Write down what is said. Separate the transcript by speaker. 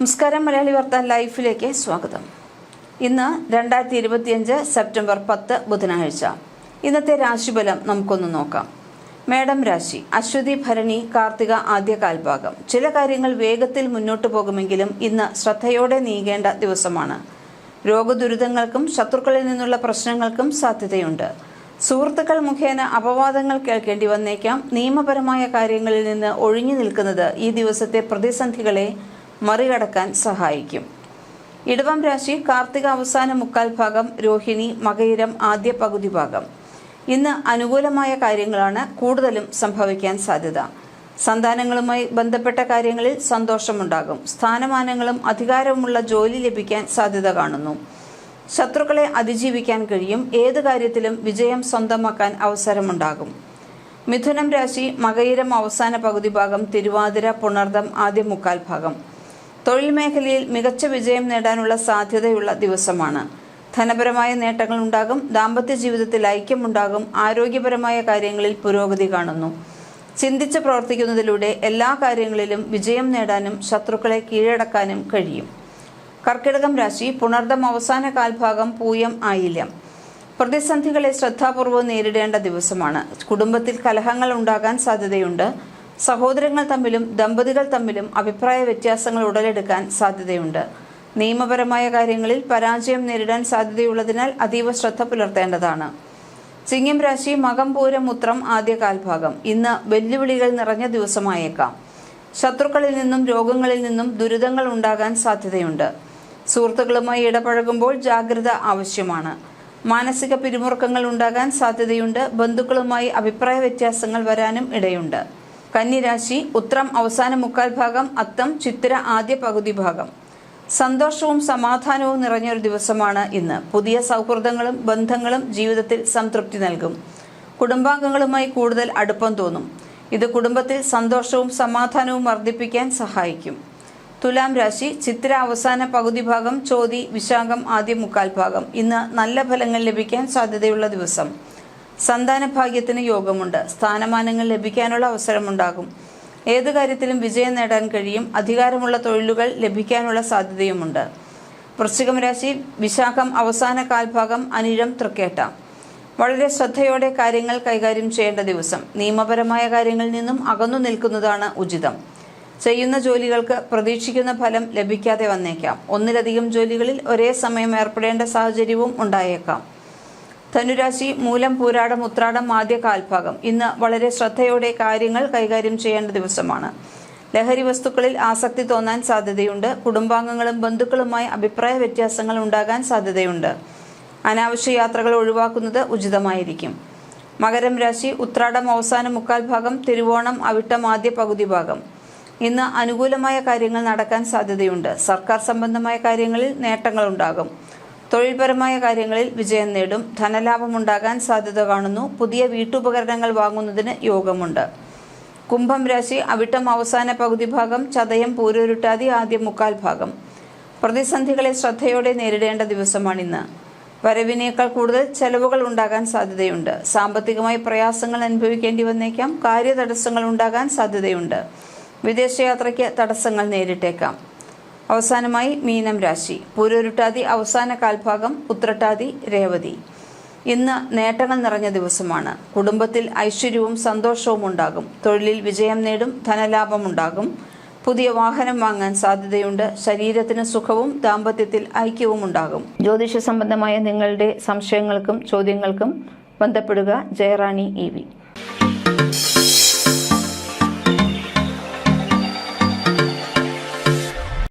Speaker 1: നമസ്കാരം മലയാളി വാർത്ത ലൈഫിലേക്ക് സ്വാഗതം. ഇന്ന് രണ്ടായിരത്തി ഇരുപത്തിയഞ്ച് സെപ്റ്റംബർ പത്ത് ബുധനാഴ്ച. ഇന്നത്തെ രാശിഫലം നമുക്കൊന്ന് നോക്കാം. മേഡം രാശി അശ്വതി ഭരണി കാർത്തിക ആദ്യ കാൽഭാഗം. ചില കാര്യങ്ങൾ വേഗത്തിൽ മുന്നോട്ടു പോകുമെങ്കിലും ഇന്ന് ശ്രദ്ധയോടെ നീങ്ങേണ്ട ദിവസമാണ്. രോഗദുരിതങ്ങൾക്കും ശത്രുക്കളിൽ നിന്നുള്ള പ്രശ്നങ്ങൾക്കും സാധ്യതയുണ്ട്. സുഹൃത്തുക്കൾ മുഖേന അപവാദങ്ങൾ കേൾക്കേണ്ടി വന്നേക്കാം. നിയമപരമായ കാര്യങ്ങളിൽ നിന്ന് ഒഴിഞ്ഞു നിൽക്കുന്നത് ഈ ദിവസത്തെ പ്രതിസന്ധികളെ മറികടക്കാൻ സഹായിക്കും. ഇടവം രാശി കാർത്തിക അവസാന മുക്കാൽ ഭാഗം രോഹിണി മകയിരം ആദ്യ പകുതി ഭാഗം. ഇന്ന് അനുകൂലമായ കാര്യങ്ങളാണ് കൂടുതലും സംഭവിക്കാൻ സാധ്യത. സന്താനങ്ങളുമായി ബന്ധപ്പെട്ട കാര്യങ്ങളിൽ സന്തോഷമുണ്ടാകും. സ്ഥാനമാനങ്ങളും അധികാരവുമുള്ള ജോലി ലഭിക്കാൻ സാധ്യത കാണുന്നു. ശത്രുക്കളെ അതിജീവിക്കാൻ കഴിയും. ഏത് കാര്യത്തിലും വിജയം സ്വന്തമാക്കാൻ അവസരമുണ്ടാകും. മിഥുനം രാശി മകയിരം അവസാന പകുതി ഭാഗം തിരുവാതിര പുണർദം ആദ്യ മുക്കാൽ ഭാഗം. തൊഴിൽ മേഖലയിൽ മികച്ച വിജയം നേടാനുള്ള സാധ്യതയുള്ള ദിവസമാണ്. ധനപരമായ നേട്ടങ്ങൾ ഉണ്ടാകും ദാമ്പത്യ ജീവിതത്തിൽ ഐക്യമുണ്ടാകും ആരോഗ്യപരമായ കാര്യങ്ങളിൽ പുരോഗതി കാണുന്നു. ചിന്തിച്ച് പ്രവർത്തിക്കുന്നതിലൂടെ എല്ലാ കാര്യങ്ങളിലും വിജയം നേടാനും ശത്രുക്കളെ കീഴടക്കാനും കഴിയും. കർക്കിടകം രാശി പുണർദം അവസാന കാൽഭാഗം പൂയം ആയില്യം. പ്രതിസന്ധികളെ ശ്രദ്ധാപൂർവം നേരിടേണ്ട ദിവസമാണ്. കുടുംബത്തിൽ കലഹങ്ങൾ ഉണ്ടാകാൻ സാധ്യതയുണ്ട്. സഹോദരങ്ങൾ തമ്മിലും ദമ്പതികൾ തമ്മിലും അഭിപ്രായ വ്യത്യാസങ്ങൾ ഉടലെടുക്കാൻ സാധ്യതയുണ്ട്. നിയമപരമായ കാര്യങ്ങളിൽ പരാജയം നേരിടാൻ സാധ്യതയുള്ളതിനാൽ അതീവ ശ്രദ്ധ പുലർത്തേണ്ടതാണ്. ചിങ്ങം രാശി മകം ഉത്രം ആദ്യ കാൽഭാഗം ഇന്ന് വെല്ലുവിളികൾ നിറഞ്ഞ ദിവസമായേക്കാം. ശത്രുക്കളിൽ നിന്നും രോഗങ്ങളിൽ നിന്നും ദുരിതങ്ങൾ ഉണ്ടാകാൻ സാധ്യതയുണ്ട്. സുഹൃത്തുക്കളുമായി ഇടപഴകുമ്പോൾ ജാഗ്രത ആവശ്യമാണ്. മാനസിക പിരിമുറുക്കങ്ങൾ ഉണ്ടാകാൻ സാധ്യതയുണ്ട്. ബന്ധുക്കളുമായി അഭിപ്രായ വ്യത്യാസങ്ങൾ വരാനും ഇടയുണ്ട്. കന്നിരാശി ഉത്രം അവസാന മുക്കാൽ ഭാഗം അത്തം ചിത്തിര ആദ്യ പകുതി ഭാഗം. സന്തോഷവും സമാധാനവും നിറഞ്ഞൊരു ദിവസമാണ് ഇന്ന്. പുതിയ സൗഹൃദങ്ങളും ബന്ധങ്ങളും ജീവിതത്തിൽ സംതൃപ്തി നൽകും. കുടുംബാംഗങ്ങളുമായി കൂടുതൽ അടുപ്പം തോന്നും. ഇത് കുടുംബത്തിൽ സന്തോഷവും സമാധാനവും വർദ്ധിപ്പിക്കാൻ സഹായിക്കും. തുലാം രാശി ചിത്ര അവസാന പകുതി ഭാഗം ചോതി വിശാഖം ആദ്യ മുക്കാൽ ഭാഗം. ഇന്ന് നല്ല ഫലങ്ങൾ ലഭിക്കാൻ സാധ്യതയുള്ള ദിവസം. സന്താന ഭാഗ്യത്തിന് യോഗമുണ്ട്. സ്ഥാനമാനങ്ങൾ ലഭിക്കാനുള്ള അവസരമുണ്ടാകും. ഏത് കാര്യത്തിലും വിജയം നേടാൻ കഴിയും. അധികാരമുള്ള തൊഴിലുകൾ ലഭിക്കാനുള്ള സാധ്യതയുമുണ്ട്. വൃശ്ചികം രാശി വിശാഖം അവസാന കാൽഭാഗം അനിഴം തൃക്കേട്ട. വളരെ ശ്രദ്ധയോടെ കാര്യങ്ങൾ കൈകാര്യം ചെയ്യേണ്ട ദിവസം. നിയമപരമായ കാര്യങ്ങളിൽ നിന്നും അകന്നു നിൽക്കുന്നതാണ് ഉചിതം. ചെയ്യുന്ന ജോലികൾക്ക് പ്രതീക്ഷിക്കുന്ന ഫലം ലഭിക്കാതെ വന്നേക്കാം. ഒന്നിലധികം ജോലികളിൽ ഒരേ സമയം ഏർപ്പെടേണ്ട സാഹചര്യവും ഉണ്ടായേക്കാം. ധനുരാശി മൂലം പൂരാടം ഉത്രാടം ആദ്യ കാൽഭാഗം. ഇന്ന് വളരെ ശ്രദ്ധയോടെ കാര്യങ്ങൾ കൈകാര്യം ചെയ്യേണ്ട ദിവസമാണ്. ലഹരി വസ്തുക്കളിൽ ആസക്തി തോന്നാൻ സാധ്യതയുണ്ട്. കുടുംബാംഗങ്ങളും ബന്ധുക്കളുമായി അഭിപ്രായ വ്യത്യാസങ്ങൾ ഉണ്ടാകാൻ സാധ്യതയുണ്ട്. അനാവശ്യ യാത്രകൾ ഒഴിവാക്കുന്നത് ഉചിതമായിരിക്കും. മകരം രാശി ഉത്രാടം അവസാന മുക്കാൽ ഭാഗം തിരുവോണം അവിട്ടം ആദ്യ പകുതി ഭാഗം. ഇന്ന് അനുകൂലമായ കാര്യങ്ങൾ നടക്കാൻ സാധ്യതയുണ്ട്. സർക്കാർ സംബന്ധമായ കാര്യങ്ങളിൽ നേട്ടങ്ങളുണ്ടാകും. തൊഴിൽപരമായ കാര്യങ്ങളിൽ വിജയം നേടും. ധനലാഭമുണ്ടാകാൻ സാധ്യത കാണുന്നു. പുതിയ വീട്ടുപകരണങ്ങൾ വാങ്ങുന്നതിന് യോഗമുണ്ട്. കുംഭം രാശി അവിട്ടം അവസാന പകുതി ഭാഗം ചതയം പൂരൊരുട്ടാതി ആദ്യം മുക്കാൽ ഭാഗം. പ്രതിസന്ധികളെ ശ്രദ്ധയോടെ നേരിടേണ്ട ദിവസമാണിന്ന്. വരവിനേക്കാൾ കൂടുതൽ ചെലവുകൾ ഉണ്ടാകാൻ സാധ്യതയുണ്ട്. സാമ്പത്തികമായി പ്രയാസങ്ങൾ അനുഭവിക്കേണ്ടി വന്നേക്കാം. കാര്യതടസ്സങ്ങൾ ഉണ്ടാകാൻ സാധ്യതയുണ്ട്. വിദേശയാത്രയ്ക്ക് തടസ്സങ്ങൾ നേരിട്ടേക്കാം. അവസാനമായി മീനം രാശി. പൂരൊരുട്ടാതി അവസാന കാൽഭാഗം ഉത്രട്ടാതി രേവതി. ഇന്ന് നേട്ടങ്ങൾ നിറഞ്ഞ ദിവസമാണ്. കുടുംബത്തിൽ ഐശ്വര്യവും സന്തോഷവും ഉണ്ടാകും. തൊഴിലിൽ വിജയം നേടും ധനലാഭം ഉണ്ടാകും. പുതിയ വാഹനം വാങ്ങാൻ സാധ്യതയുണ്ട്. ശരീരത്തിന് സുഖവും ദാമ്പത്യത്തിൽ ഐക്യവും ഉണ്ടാകും. ജ്യോതിഷ സംബന്ധമായ നിങ്ങളുടെ സംശയങ്ങൾക്കും ചോദ്യങ്ങൾക്കും ബന്ധപ്പെടുക. ജയറാണി ഇ